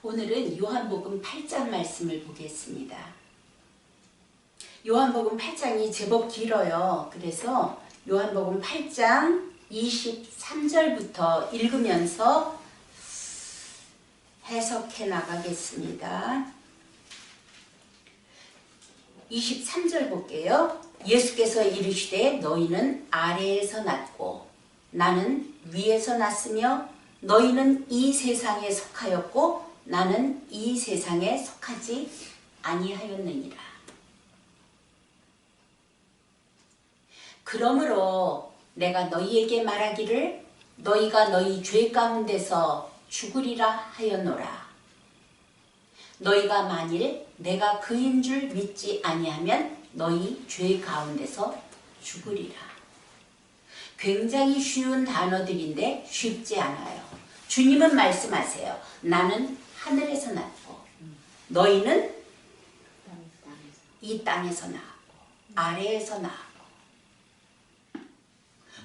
오늘은 요한복음 8장 말씀을 보겠습니다. 요한복음 8장이 제법 길어요. 그래서 요한복음 8장 23절부터 읽으면서 해석해 나가겠습니다. 23절 볼게요. 예수께서 이르시되 너희는 아래에서 났고 나는 위에서 났으며 너희는 이 세상에 속하였고 나는 이 세상에 속하지 아니하였느니라. 그러므로 내가 너희에게 말하기를 너희가 너희 죄 가운데서 죽으리라 하였노라. 너희가 만일 내가 그인 줄 믿지 아니하면 너희 죄 가운데서 죽으리라. 굉장히 쉬운 단어들인데 쉽지 않아요. 주님은 말씀하세요. 나는 하늘에서 났고 너희는 이 땅에서 나왔고 아래에서 나왔고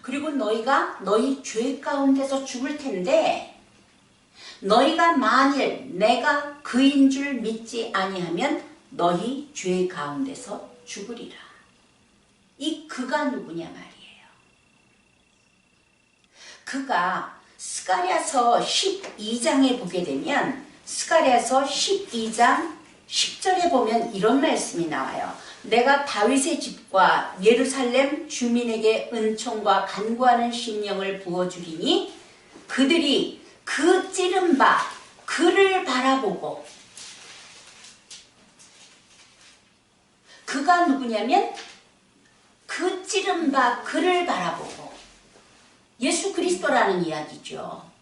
그리고 너희가 너희 죄 가운데서 죽을 텐데 너희가 만일 내가 그인 줄 믿지 아니하면 너희 죄 가운데서 죽으리라. 이 그가 누구냐 말이에요. 그가 스가랴서 12장에 보게 되면 스가랴서 12장 10절에 보면 이런 말씀이 나와요. 내가 다윗의 집과 예루살렘 주민에게 은총과 간구하는 심령을 부어주리니 그들이 그 찌른 바 그를 바라보고 그가 누구냐면 그 찌른 바 그를 바라보고 예수 그리스도라는 이야기죠.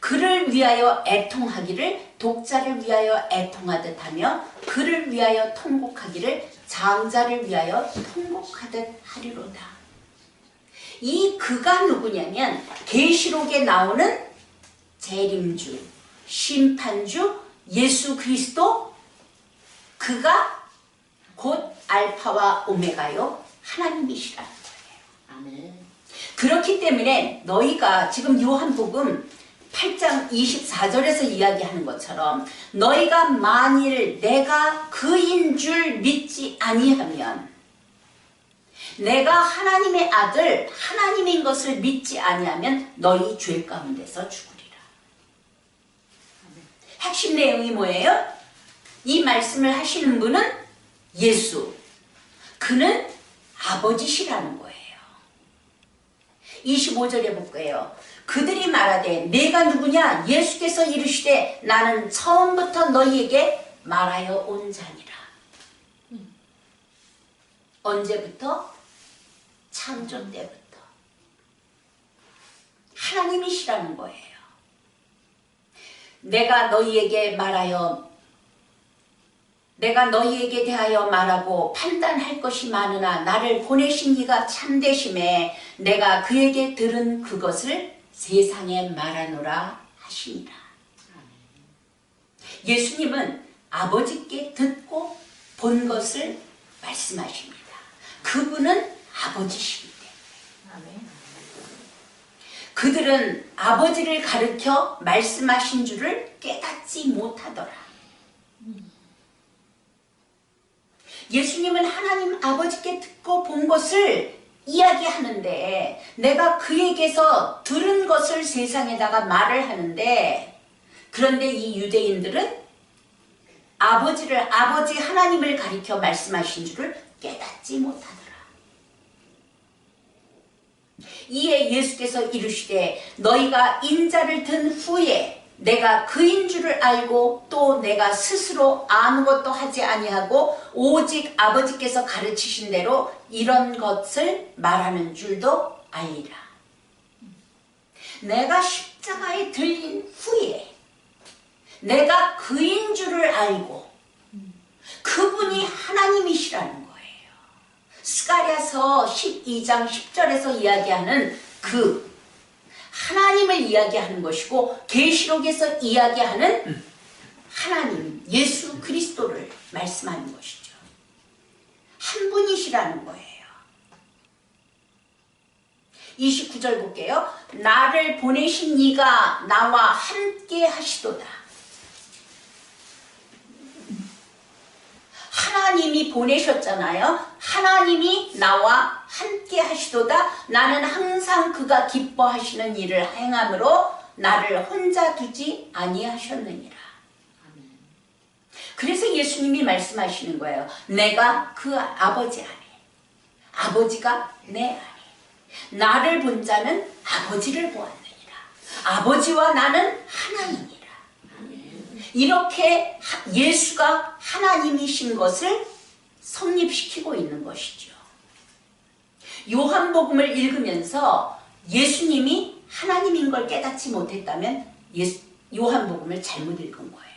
그를 위하여 애통하기를 독자를 위하여 애통하듯 하며 그를 위하여 통곡하기를 장자를 위하여 통곡하듯 하리로다. 이 그가 누구냐면 계시록에 나오는 재림주, 심판주, 예수 그리스도 그가 곧 알파와 오메가요 하나님이시라는 거예요. 아멘. 그렇기 때문에 너희가 지금 요한복음 8장 24절에서 이야기하는 것처럼 너희가 만일 내가 그인 줄 믿지 아니하면 내가 하나님의 아들 하나님인 것을 믿지 아니하면 너희 죄 가운데서 죽으리라. 핵심 내용이 뭐예요? 이 말씀을 하시는 분은 예수. 그는 아버지시라는 거예요. 25절에 볼게요. 그들이 말하되 내가 누구냐 예수께서 이르시되 나는 처음부터 너희에게 말하여 온 자니라. 언제부터? 창조 때부터. 하나님이시라는 거예요. 내가 너희에게 말하여 내가 너희에게 대하여 말하고 판단할 것이 많으나 나를 보내신 이가 참되심에 내가 그에게 들은 그것을 세상에 말하노라 하시니라. 예수님은 아버지께 듣고 본 것을 말씀하십니다. 그분은 아버지시기 때문에. 그들은 아버지를 가르쳐 말씀하신 줄을 깨닫지 못하더라. 예수님은 하나님 아버지께 듣고 본 것을 이야기하는데 내가 그에게서 들은 것을 세상에다가 말을 하는데 그런데 이 유대인들은 아버지를 아버지 하나님을 가리켜 말씀하신 줄을 깨닫지 못하더라. 이에 예수께서 이르시되 너희가 인자를 든 후에 내가 그인 줄을 알고 또 내가 스스로 아무것도 하지 아니하고 오직 아버지께서 가르치신 대로 이런 것을 말하는 줄도 알리라. 내가 십자가에 들린 후에 내가 그인 줄을 알고 그분이 하나님이시라는 거예요. 스가랴서 12장 10절에서 이야기하는 그 하나님을 이야기하는 것이고 계시록에서 이야기하는 하나님 예수 그리스도를 말씀하는 것이죠. 한 분이시라는 거예요. 29절 볼게요. 나를 보내신 이가 나와 함께 하시도다. 하나님이 보내셨잖아요. 하나님이 나와 함께 하시도다. 나는 항상 그가 기뻐하시는 일을 행함으로 나를 혼자 두지 아니하셨느니라. 그래서 예수님이 말씀하시는 거예요. 내가 그 아버지 안에, 아버지가 내 안에, 나를 본 자는 아버지를 보았느니라. 아버지와 나는 하나님 이렇게 하- 예수가 하나님이신 것을 성립시키고 있는 것이죠. 요한복음을 읽으면서 예수님이 하나님인 걸 깨닫지 못했다면 예수- 요한복음을 잘못 읽은 거예요.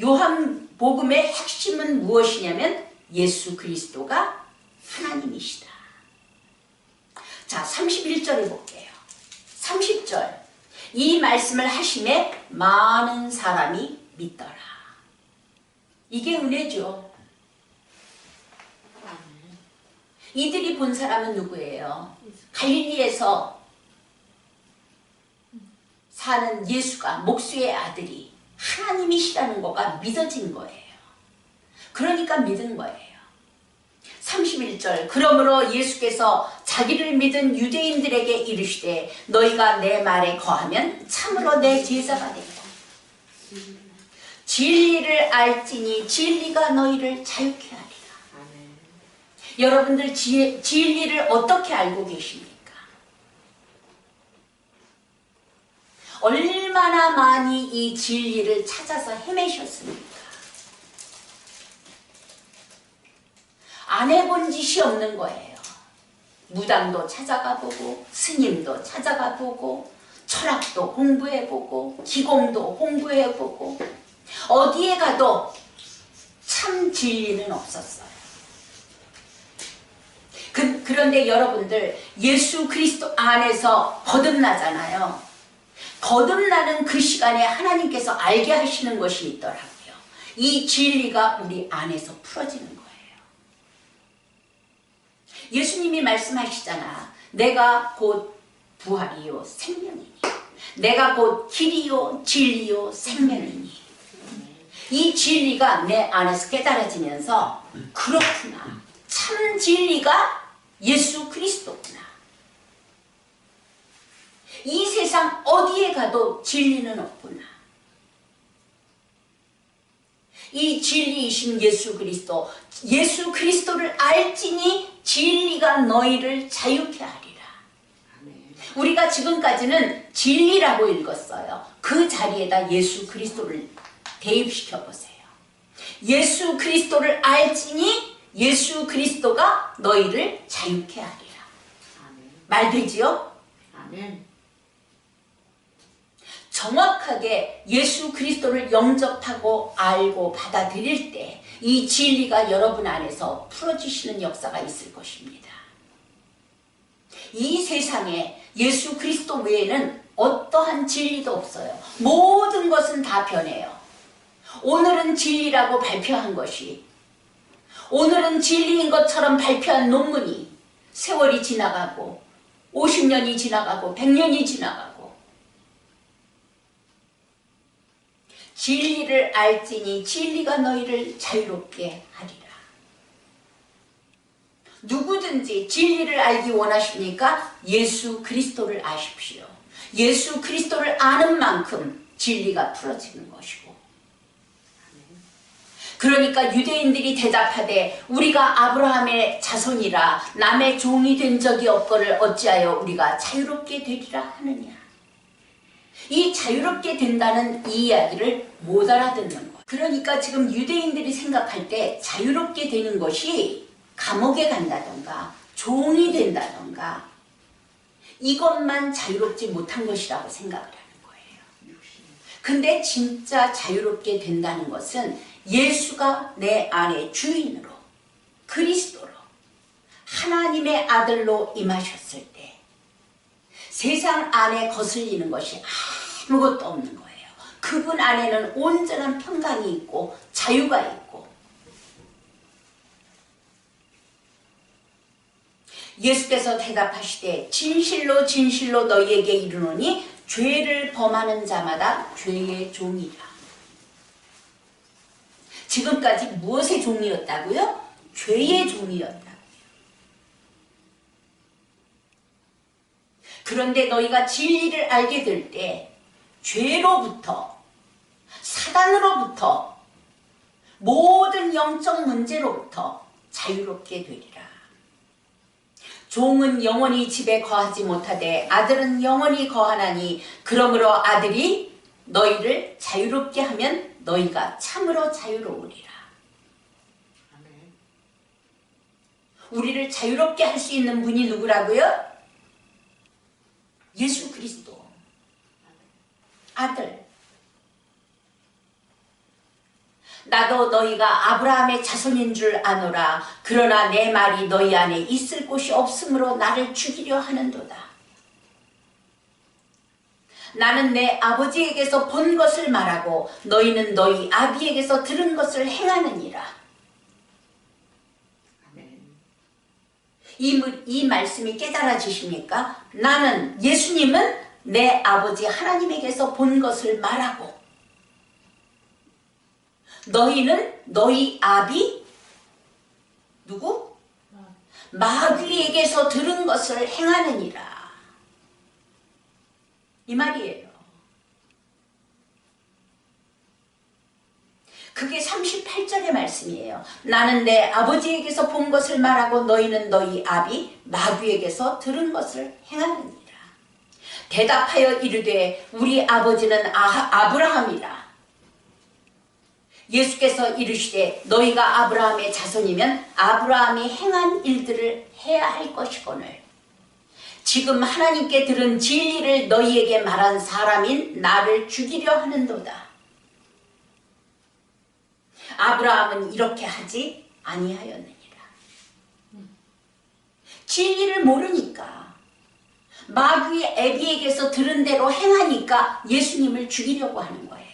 요한복음의 핵심은 무엇이냐면 예수 그리스도가 하나님이시다. 자, 31절을 볼게요. 30절. 이 말씀을 하심에 많은 사람이 믿더라. 이게 은혜죠. 이들이 본 사람은 누구예요? 갈릴리에서 사는 예수가 목수의 아들이 하나님이시라는 거가 믿어진 거예요. 그러니까 믿은 거예요. 31절 그러므로 예수께서 자기를 믿은 유대인들에게 이르시되 너희가 내 말에 거하면 참으로 내 제자가 되리라. 진리를 알지니 진리가 너희를 자유케 하리라. 여러분들 지, 진리를 어떻게 알고 계십니까? 얼마나 많이 이 진리를 찾아서 헤매셨습니까? 안 해본 짓이 없는 거예요. 무당도 찾아가 보고 스님도 찾아가 보고 철학도 공부해 보고 기공도 공부해 보고 어디에 가도 참 진리는 없었어요. 그, 그런데 여러분들 예수 그리스도 안에서 거듭나잖아요. 거듭나는 그 시간에 하나님께서 알게 하시는 것이 있더라고요. 이 진리가 우리 안에서 풀어지는 거예요. 예수님이 말씀하시잖아. 내가 곧 부활이요 생명이니. 내가 곧 길이요 진리요 생명이니. 이 진리가 내 안에서 깨달아지면서 그렇구나. 참 진리가 예수 그리스도구나. 이 세상 어디에 가도 진리는 없구나. 이 진리이신 예수 그리스도, 예수 그리스도를 알지니 진리가 너희를 자유케 하리라. 우리가 지금까지는 진리라고 읽었어요. 그 자리에다 예수 그리스도를 대입시켜 보세요. 예수 그리스도를 알지니 예수 그리스도가 너희를 자유케 하리라. 말 되지요? 아멘. 정확하게 예수 그리스도를 영접하고 알고 받아들일 때 이 진리가 여러분 안에서 풀어지시는 역사가 있을 것입니다. 이 세상에 예수 그리스도 외에는 어떠한 진리도 없어요. 모든 것은 다 변해요. 오늘은 진리라고 발표한 것이 오늘은 진리인 것처럼 발표한 논문이 세월이 지나가고 50년이 지나가고 100년이 지나가고 진리를 알지니 진리가 너희를 자유롭게 하리라. 누구든지 진리를 알기 원하십니까? 예수 그리스도를 아십시오. 예수 그리스도를 아는 만큼 진리가 풀어지는 것이고. 그러니까 유대인들이 대답하되 우리가 아브라함의 자손이라 남의 종이 된 적이 없거를 어찌하여 우리가 자유롭게 되리라 하느냐. 이 자유롭게 된다는 이 이야기를 못 알아듣는 거예요. 그러니까 지금 유대인들이 생각할 때 자유롭게 되는 것이 감옥에 간다던가 종이 된다던가 이것만 자유롭지 못한 것이라고 생각을 하는 거예요. 근데 진짜 자유롭게 된다는 것은 예수가 내 안에 주인으로 그리스도로 하나님의 아들로 임하셨을 때 세상 안에 거슬리는 것이 아무것도 없는 거예요. 그분 안에는 온전한 평강이 있고 자유가 있고 예수께서 대답하시되 진실로 진실로 너희에게 이르노니 죄를 범하는 자마다 죄의 종이라. 지금까지 무엇의 종이었다고요? 죄의 종이었다. 그런데 너희가 진리를 알게 될 때 죄로부터 사단으로부터 모든 영적 문제로부터 자유롭게 되리라. 종은 영원히 집에 거하지 못하되 아들은 영원히 거하나니 그러므로 아들이 너희를 자유롭게 하면 너희가 참으로 자유로우리라. 우리를 자유롭게 할 수 있는 분이 누구라고요? 예수 그리스도 아들. 나도 너희가 아브라함의 자손인 줄 아노라. 그러나 내 말이 너희 안에 있을 곳이 없으므로 나를 죽이려 하는도다. 나는 내 아버지에게서 본 것을 말하고 너희는 너희 아비에게서 들은 것을 행하느니라. 이, 무- 이 말씀이 깨달아지십니까? 나는 예수님은 내 아버지 하나님에게서 본 것을 말하고 너희는 너희 아비 누구? 마귀에게서 들은 것을 행하느니라. 이 말이에요. 그게 38절의 말씀이에요. 나는 내 아버지에게서 본 것을 말하고 너희는 너희 아비 마귀에게서 들은 것을 행하느니라. 대답하여 이르되 우리 아버지는 아, 아브라함이라. 예수께서 이르시되 너희가 아브라함의 자손이면 아브라함이 행한 일들을 해야 할 것이거늘. 지금 하나님께 들은 진리를 너희에게 말한 사람인 나를 죽이려 하는도다. 아브라함은 이렇게 하지 아니하였느니라. 진리를 모르니까 마귀의 애비에게서 들은 대로 행하니까 예수님을 죽이려고 하는 거예요.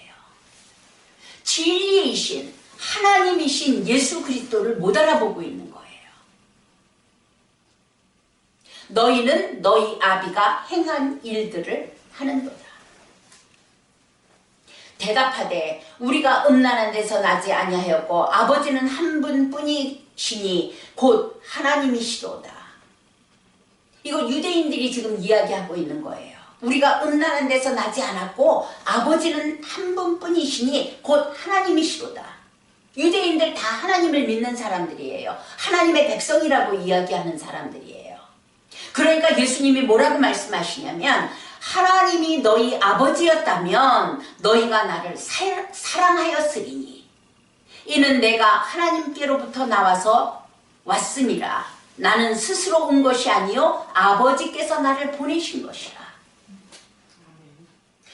진리이신 하나님이신 예수 그리스도를 못 알아보고 있는 거예요. 너희는 너희 아비가 행한 일들을 하는도다. 대답하되 우리가 음란한 데서 나지 아니하였고 아버지는 한 분뿐이시니 곧 하나님이시로다. 이거 유대인들이 지금 이야기하고 있는 거예요. 우리가 음란한 데서 나지 않았고 아버지는 한 분뿐이시니 곧 하나님이시로다. 유대인들 다 하나님을 믿는 사람들이에요. 하나님의 백성이라고 이야기하는 사람들이에요. 그러니까 예수님이 뭐라고 말씀하시냐면 하나님이 너희 아버지였다면 너희가 나를 사, 사랑하였으리니 이는 내가 하나님께로부터 나와서 왔음이라 나는 스스로 온 것이 아니요 아버지께서 나를 보내신 것이라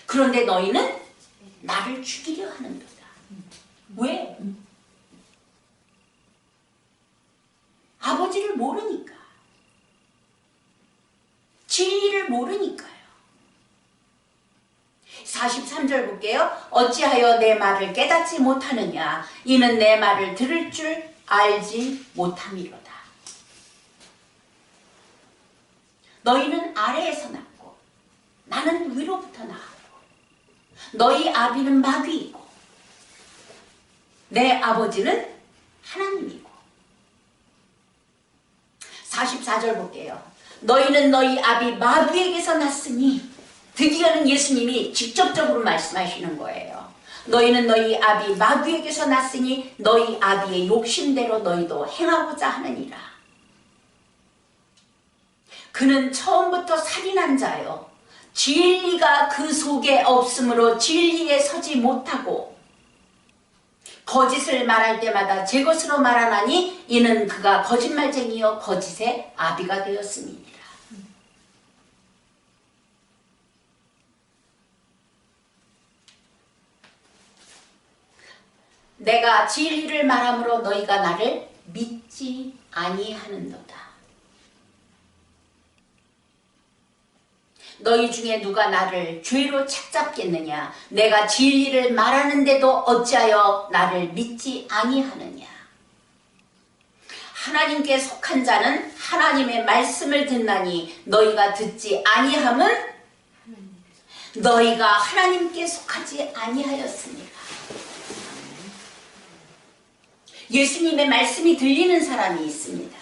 그런데 너희는 나를 죽이려 하는도다 왜? 아버지를 모르니까 진리를 모르니까요 43절 볼게요. 어찌하여 내 말을 깨닫지 못하느냐? 이는 내 말을 들을 줄 알지 못함이로다. 너희는 아래에서 났고 나는 위로부터 나왔고 너희 아비는 마귀이고 내 아버지는 하나님이고 44절 볼게요. 너희는 너희 아비 마귀에게서 났으니 드디어는 예수님이 직접적으로 말씀하시는 거예요. 너희는 너희 아비 마귀에게서 났으니 너희 아비의 욕심대로 너희도 행하고자 하느니라. 그는 처음부터 살인한 자요. 진리가 그 속에 없으므로 진리에 서지 못하고 거짓을 말할 때마다 제 것으로 말하나니 이는 그가 거짓말쟁이요 거짓의 아비가 되었음이니라. 내가 진리를 말함으로 너희가 나를 믿지 아니하는도다. 너희 중에 누가 나를 죄로 착잡겠느냐? 내가 진리를 말하는데도 어찌하여 나를 믿지 아니하느냐? 하나님께 속한 자는 하나님의 말씀을 듣나니 너희가 듣지 아니함은 너희가 하나님께 속하지 아니하였습니다. 예수님의 말씀이 들리는 사람이 있습니다.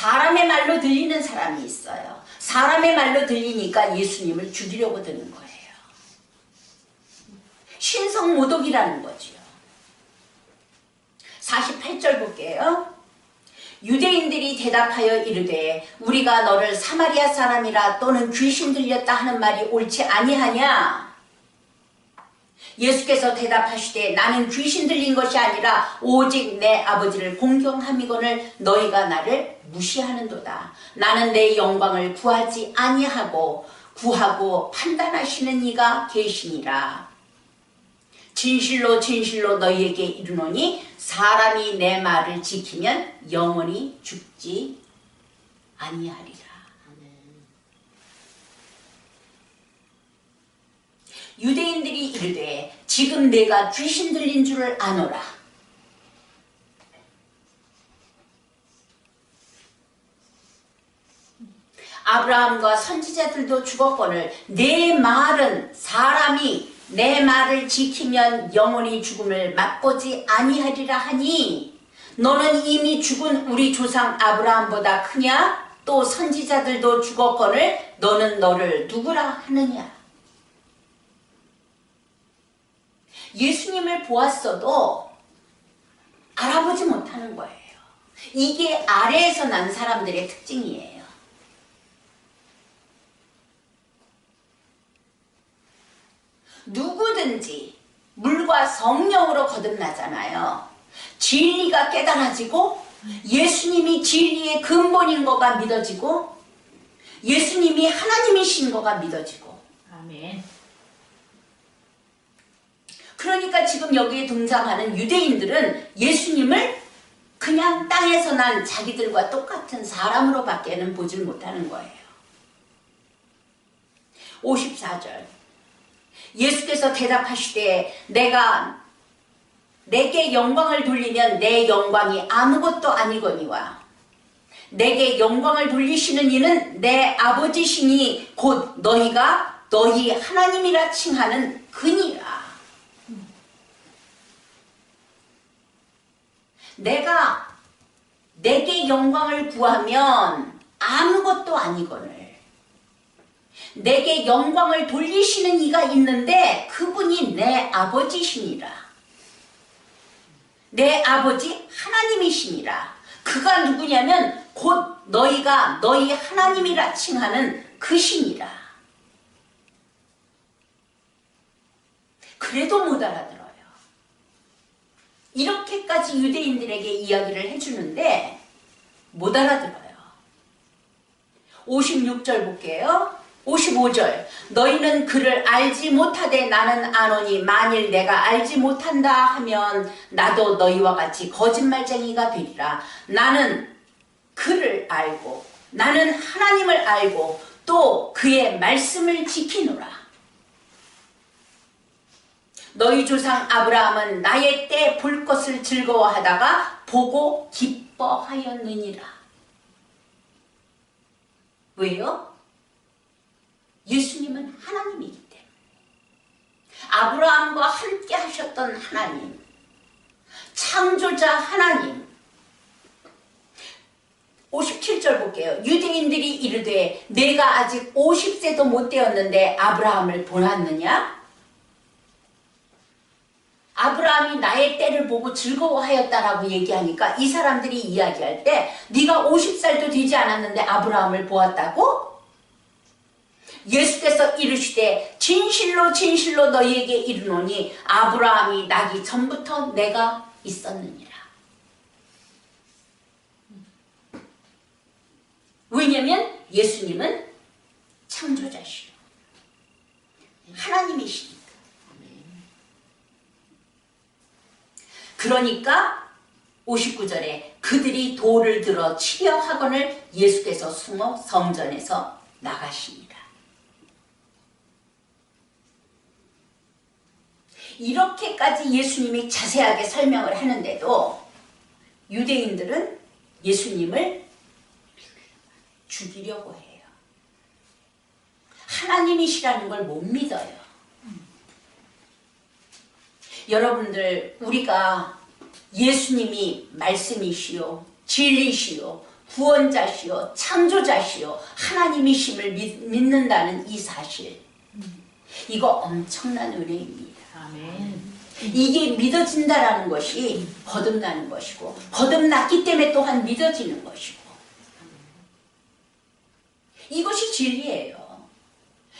사람의 말로 들리는 사람이 있어요. 사람의 말로 들리니까 예수님을 죽이려고 드는 거예요. 신성모독이라는 거지요. 48절 볼게요. 유대인들이 대답하여 이르되 우리가 너를 사마리아 사람이라 또는 귀신 들렸다 하는 말이 옳지 아니하냐? 예수께서 대답하시되 나는 귀신 들린 것이 아니라 오직 내 아버지를 공경함이거늘 너희가 나를 무시하는도다. 나는 내 영광을 구하지 아니하고 구하고 판단하시는 이가 계시니라. 진실로 진실로 너희에게 이르노니 사람이 내 말을 지키면 영원히 죽지 아니하리라. 아멘. 유대인들이 이르되 지금 내가 귀신 들린 줄을 아노라. 아브라함과 선지자들도 죽었거늘 내 말은 사람이 내 말을 지키면 영원히 죽음을 맛보지 아니하리라 하니 너는 이미 죽은 우리 조상 아브라함보다 크냐? 또 선지자들도 죽었거늘 너는 너를 누구라 하느냐? 예수님을 보았어도 알아보지 못하는 거예요. 이게 아래에서 난 사람들의 특징이에요. 누구든지 물과 성령으로 거듭나잖아요. 진리가 깨달아지고 예수님이 진리의 근본인 거가 믿어지고 예수님이 하나님이신 거가 믿어지고 아멘. 그러니까 지금 여기에 등장하는 유대인들은 예수님을 그냥 땅에서 난 자기들과 똑같은 사람으로 밖에는 보질 못하는 거예요. 54절 예수께서 대답하시되 내가 내게 영광을 돌리면 내 영광이 아무것도 아니거니와 내게 영광을 돌리시는 이는 내 아버지시니 곧 너희가 너희 하나님이라 칭하는 그니라. 내가 내게 영광을 구하면 아무것도 아니거늘 내게 영광을 돌리시는 이가 있는데 그분이 내 아버지시니라. 내 아버지 하나님이시니라. 그가 누구냐면 곧 너희가 너희 하나님이라 칭하는 그시니라. 그래도 못 알아들어요. 이렇게까지 유대인들에게 이야기를 해주는데 못 알아들어요. 56절 볼게요. 55절 너희는 그를 알지 못하되 나는 아노니 만일 내가 알지 못한다 하면 나도 너희와 같이 거짓말쟁이가 되리라 나는 그를 알고 나는 하나님을 알고 또 그의 말씀을 지키노라 너희 조상 아브라함은 나의 때 볼 것을 즐거워하다가 보고 기뻐하였느니라 왜요? 예수님은 하나님이기 때문에 아브라함과 함께 하셨던 하나님 창조자 하나님 57절 볼게요. 유대인들이 이르되 내가 아직 50세도 못 되었는데 아브라함을 보았느냐? 아브라함이 나의 때를 보고 즐거워하였다라고 얘기하니까 이 사람들이 이야기할 때 네가 50살도 되지 않았는데 아브라함을 보았다고? 예수께서 이르시되 진실로 진실로 너희에게 이르노니 아브라함이 나기 전부터 내가 있었느니라. 왜냐면 예수님은 창조자시요 하나님이시니 그러니까 59절에 그들이 돌을 들어 치려 하거늘 예수께서 숨어 성전에서 나가십니다. 이렇게까지 예수님이 자세하게 설명을 하는데도 유대인들은 예수님을 죽이려고 해요. 하나님이시라는 걸 못 믿어요. 여러분들 우리가 예수님이 말씀이시요, 진리시요, 구원자시요, 창조자시요, 하나님이심을 믿, 믿는다는 이 사실. 이거 엄청난 은혜입니다. 아멘. 이게 믿어진다라는 것이 거듭나는 것이고, 거듭났기 때문에 또한 믿어지는 것이고. 이것이 진리예요.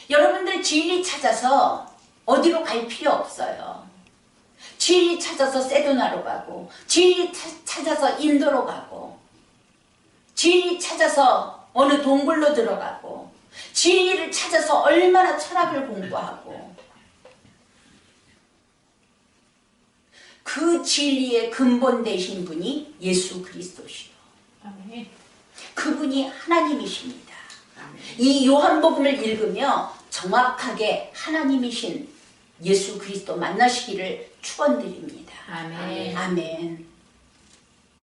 여러분들 진리 찾아서 어디로 갈 필요 없어요. 진리 찾아서 세도나로 가고, 진리 차- 찾아서 인도로 가고, 진리 찾아서 어느 동굴로 들어가고, 진리를 찾아서 얼마나 철학을 공부하고, 그 진리의 근본 되신 분이 예수 그리스도시요. 그분이 하나님이십니다. 이 요한복음을 읽으며 정확하게 하나님이신 예수 그리스도 만나시기를 축원드립니다. 아멘. 아멘.